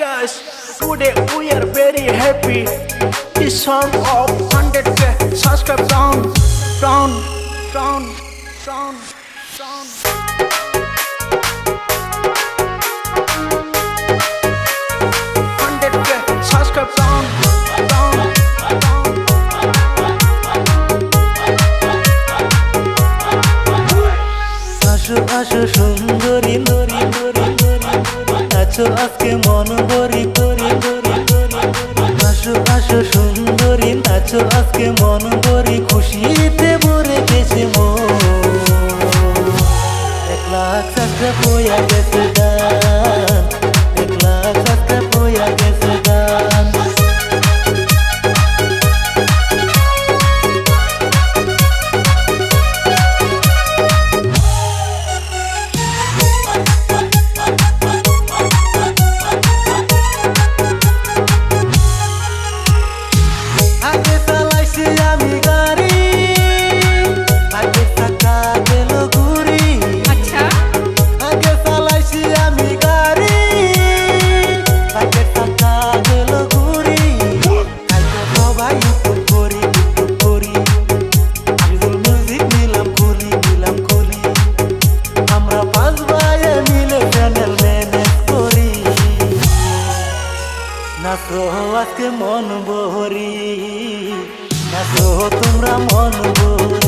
guys, today we are very happy. This song of 100k subscribe down, down, down, down, down. Hundred k subscribe down, down, down. আসো আসো সুন্দরী দরি দরি দরি আছো আজকে মন বরি করি করি আসো আসো, সুন্দরী, নাচো, আজকে মন ভরি, খুশিতে ভরে গেছে মন। এক লাখ সাথে বইয়া গেছে আজকে মন বহরি। তোমরা মন বহরি।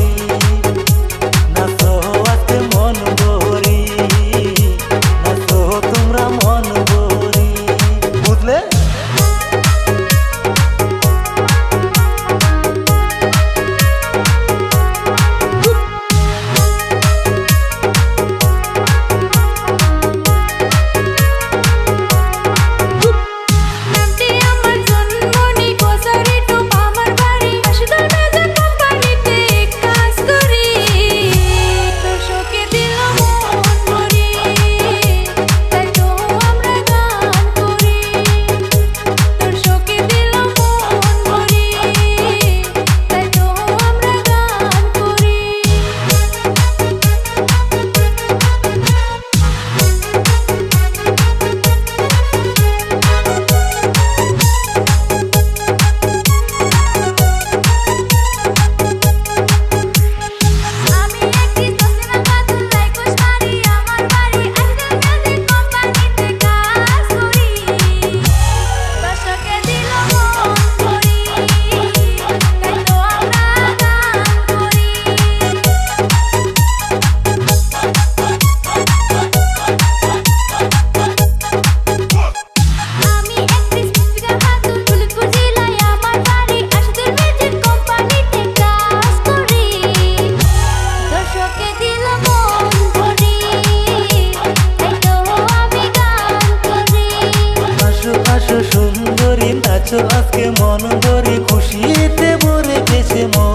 আছো আজকে মন ভরে খুশিতে ভরে গেছে মো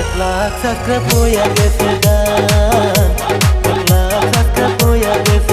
এক লাখ চাকরা বইয়া গেছে গান, এক লাখ চাকরা বইয়া গেছে